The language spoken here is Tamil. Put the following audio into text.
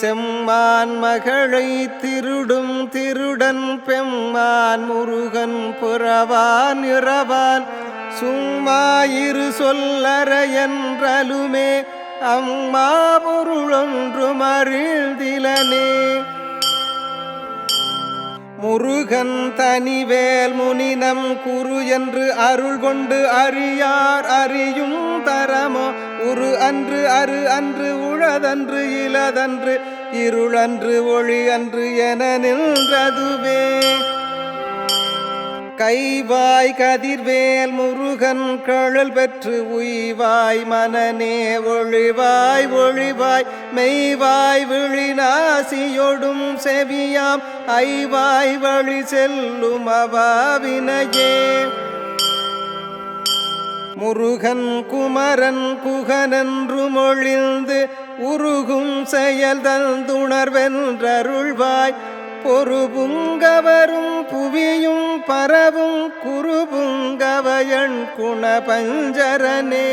செம்மான் மகளை திருடும் திருடன் பெம்மான் முருகன் புறவான் இரவான் சும்மா இரு சொல்லற என்றலுமே அம்மா பொருளொன்று அறிந்திலனே. முருகன் தனிவேல் முனினம் குரு என்று அருள் கொண்டு அறியார் அறியும் தரம் உரு அன்று அரு அன்று உழதன்று இலதன்று இருளன்று ஒளி அன்று என நின்றதுவே. கைவாய் கதிர்வேல் முருகன் கழல் பெற்று உய்வாய் மனநே ஒளிவாய் ஒளிவாய் மெய்வாய் விழிநாசியொடும் செவியாம் ஐவாய் வழி செல்லும் அவாவினையே. முருகன் குமரன் குகனன்று மொழிந்து உருகும் செயல் தந்துணர்வென்றருள்வாய். பொறுபுங்கவரும் புவியும் பரவும் குருபுங்கவயன் குணபஞ்சரனே.